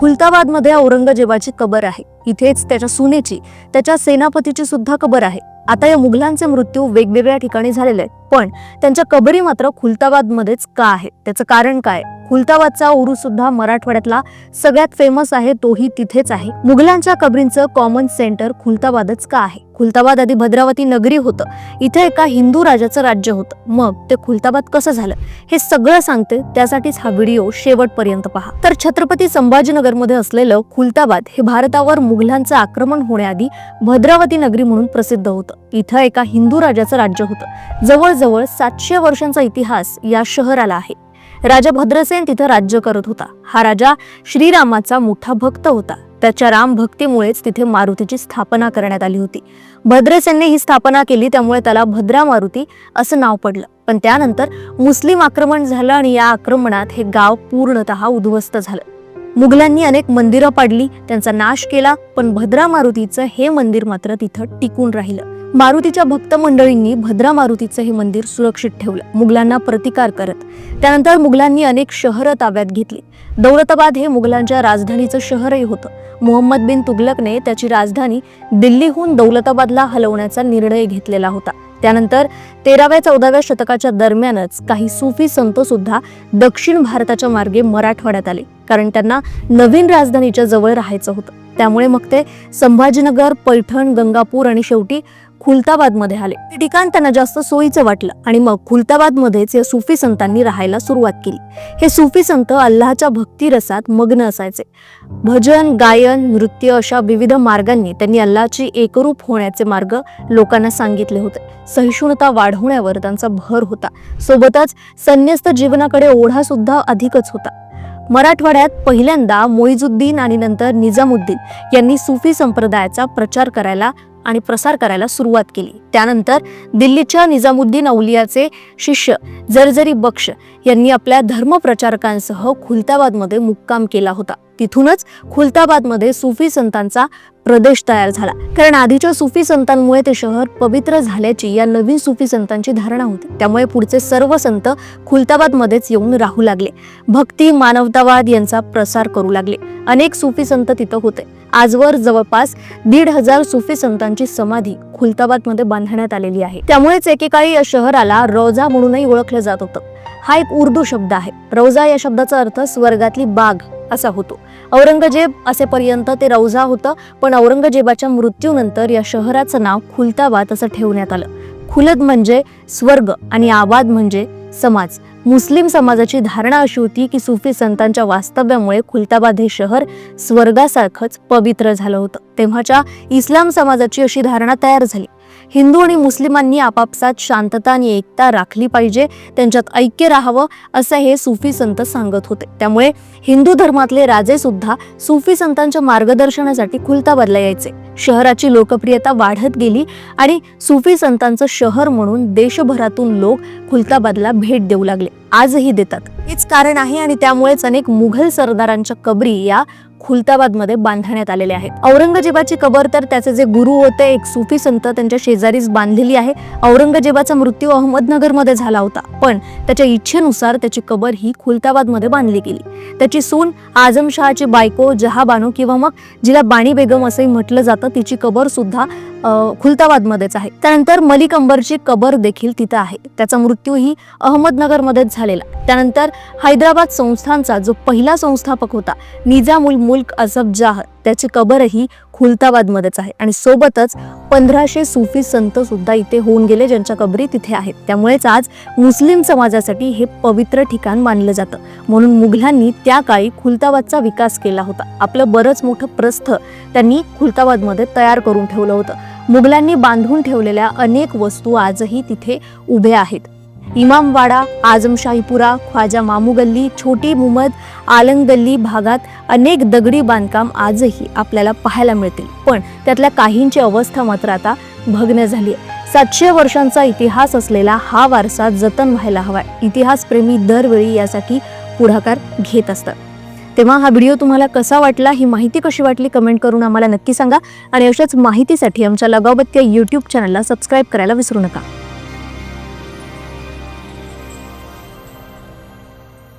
खुलताबादमध्ये औरंगजेबाची कबर आहे. इथेच त्याच्या सुनेची त्याच्या सेनापतीची सुद्धा कबर आहे. आता या मुघलांचे मृत्यू वेगवेगळ्या ठिकाणी झालेले आहेत. पण त्यांच्या कबरी मात्र खुलताबादमध्येच का आहे? त्याचं कारण काय? खुलताबादचा उरूस सुद्धा मराठवाड्यातला सगळ्यात फेमस आहे तोही तिथेच आहे. मुघलांच्या कबरींचं कॉमन सेंटर खुलताबादच का आहे? खुलताबाद आधी भद्रावती नगरी होतं. इथे एका हिंदू राजाचं राज्य होतं. मग ते खुलताबाद कसं झालं? हे सगळं सांगते त्यासाठीच हा व्हिडिओ शेवटपर्यंत पहा. तर छत्रपती संभाजीनगरमध्ये असलेलं खुलताबाद हे भारतावर मुघलांचं आक्रमण होण्याआधी भद्रावती नगरी म्हणून प्रसिद्ध होतं. इथं एका हिंदू राजाचं राज्य होतं. जवळजवळ सातशे वर्षांचा इतिहास या शहराला आहे. राजा भद्रसेन तिथं राज्य करत होता. हा राजा श्रीरामाचा मोठा भक्त होता. त्याच्या राम भक्तीमुळेच तिथे मारुतीची स्थापना करण्यात आली होती. भद्रसेनने ही स्थापना केली त्यामुळे त्याला भद्रा मारुती असं नाव पडलं. पण त्यानंतर मुस्लिम आक्रमण झालं आणि या आक्रमणात हे गाव पूर्णतः उद्ध्वस्त झालं. मुघलांनी अनेक मंदिरं पाडली त्यांचा नाश केला पण भद्रा मारुतीचं हे मंदिर मात्र तिथं टिकून राहिलं. मारुतीच्या भक्त मंडळींनी भद्रा मारुतीचं हे मंदिर सुरक्षित ठेवलं. मुघलांना प्रतिकार करत. त्यानंतर मुघलांनी अनेक शहरं ताब्यात घेतली. दौलताबाद हे मुघलांच्या राजधानीचं शहरही होतं. मोहम्मद बिन तुगलकने त्याची राजधानी दिल्लीहून दौलताबादला हलवण्याचा निर्णय घेतलेला होता. त्यानंतर तेराव्या चौदाव्या शतकाच्या दरम्यानच काही सुफी संत सुद्धा दक्षिण भारताच्या मार्गे मराठवाड्यात आले. कारण त्यांना नवीन राजधानीच्या जवळ राहायचं होतं. त्यामुळे मग ते संभाजीनगर पैठण गंगापूर आणि शेवटी खुलताबादमध्ये आले. हे ठिकाण त्यांना जास्त सोयीचं वाटलं आणि मग खुलताबादमध्येच या सुफी संतांनी राहायला सुरुवात केली. हे सुफी संत अल्लाहच्या भक्तिरसात मग्न असायचे. भजन गायन नृत्य अशा विविध मार्गांनी त्यांनी अल्लाची एकरूप होण्याचे मार्ग लोकांना सांगितले होते. सहिष्णुता वाढवण्यावर त्यांचा भर होता. सोबतच संन्यस्त जीवनाकडे ओढा सुद्धा अधिकच होता. मराठवाड्यात पहिल्यांदा मोईजुद्दीन आणि नंतर निजामुद्दीन यांनी सुफी संप्रदायाचा प्रचार करायला आणि प्रसार करायला सुरुवात केली. त्यानंतर दिल्लीच्या निजामुद्दीन औलियाचे शिष्य जरजरी बक्ष यांनी आपल्या धर्मप्रचारकांसह खुलताबादमध्ये मुक्काम केला होता. तिथूनच खुलताबादमध्ये सुफी संतांचा प्रदेश तयार झाला. कारण आधीच्या सुफी संतांमुळे ते शहर पवित्र झाल्याची या नवीन सुफी संतांची धारणा होती. त्यामुळे पुढचे सर्व संत खुलताबादमध्येच येऊन राहू लागले. भक्ती मानवतावाद यांचा प्रसार करू लागले. अनेक सुफी संत तिथं होते. आजवर जवळपास दीड हजार सुफी संतांची समाधी खुलताबादमध्ये बांधण्यात आलेली आहे. त्यामुळेच एकेकाळी या शहराला रोजा म्हणूनही ओळखलं जात होतं. हा एक उर्दू शब्द आहे. रोजा या शब्दाचा अर्थ स्वर्गातली बाग असा होतो. औरंगजेब असेपर्यंत ते रौजा होतं पण औरंगजेबाच्या मृत्यूनंतर या शहराचं नाव खुलताबाद असं ठेवण्यात आलं. खुलद म्हणजे स्वर्ग आणि आबाद म्हणजे समाज. मुस्लिम समाजाची धारणा अशी होती की सुफी संतांच्या वास्तव्यामुळे खुलताबाद हे शहर स्वर्गासारखंच पवित्र झालं होतं. तेव्हाच्या इस्लाम समाजाची अशी धारणा तयार झाली. हिंदू आणि मुस्लिमांनी आपापसात शांतता आणि एकता राखली पाहिजे त्यांच्यात ऐक्य राहावं असं हे सुफी संत सांगत होते. त्यामुळे हिंदू धर्मातले राजे सुद्धा सुफी संतांच्या मार्गदर्शनासाठी खुलताबादला यायचे. शहराची लोकप्रियता वाढत गेली आणि सुफी संतांचं शहर म्हणून देशभरातून लोक खुलताबादला भेट देऊ लागले. आजही देतात. हेच कारण आहे आणि त्यामुळेच अनेक मुघल सरदारांच्या कबरी या खुलताबादमध्ये बांधण्यात आलेले आहेत. औरंगजेबाची कबर तर त्याचे जे गुरु होते एक सुफी संत त्यांच्या शेजारीच बांधलेली आहे. औरंगजेबाचा मृत्यू अहमदनगरमध्ये झाला होता. पण त्याच्या इच्छेनुसार त्याची कबर ही खुलताबादमध्ये बांधली गेली. त्याची सून आजमशहाची बायको जहाबानो किंवा मग जिला बाणी बेगम असंही म्हटलं जातं तिची कबर सुद्धा खुलताबादमध्येच आहे. त्यानंतर मलिक अंबरची कबर देखील तिथं आहे. त्याचा मृत्यूही अहमदनगरमध्येच झालेला. त्यानंतर हैदराबाद संस्थांचा जो पहिला संस्थापक होता निजामुल मुल्क असफ जाह त्याची कबरही खुलताबादमध्येच आहे. आणि सोबतच पंधराशे सुफी संत सुद्धा इथे होऊन गेले ज्यांच्या कबरी तिथे आहेत. त्यामुळेच आज मुस्लिम समाजासाठी हे पवित्र ठिकाण मानलं जातं. म्हणून मुघलांनी त्या काळी खुलताबादचा विकास केला होता. आपलं बरंच मोठं प्रस्थ त्यांनी खुलताबादमध्ये तयार करून ठेवलं होतं. मुघलांनी बांधून ठेवलेल्या अनेक वस्तू आजही तिथे उभ्या आहेत. इमामवाडा आजमशाहीपुरा ख्वाजा मामू गल्ली छोटी मुहम्मद आलम गल्ली भागात अनेक दगडी बांधकाम आजही आपल्याला पाहायला मिळतील. पण त्यातल्या काहींची अवस्था मात्र आता भग्न झाली आहे. सातशे वर्षांचा इतिहास असलेला हा वारसा जतन व्हायला हवा. इतिहासप्रेमी दरवेळी यासाठी पुढाकार घेत असतात. तेव्हा हा व्हिडिओ तुम्हाला कसा वाटला ही माहिती कशी वाटली कमेंट करून आम्हाला नक्की सांगा. आणि अशाच माहितीसाठी आमच्या लगावबत्ती यूट्यूब चॅनलला सबस्क्राईब करायला विसरू नका.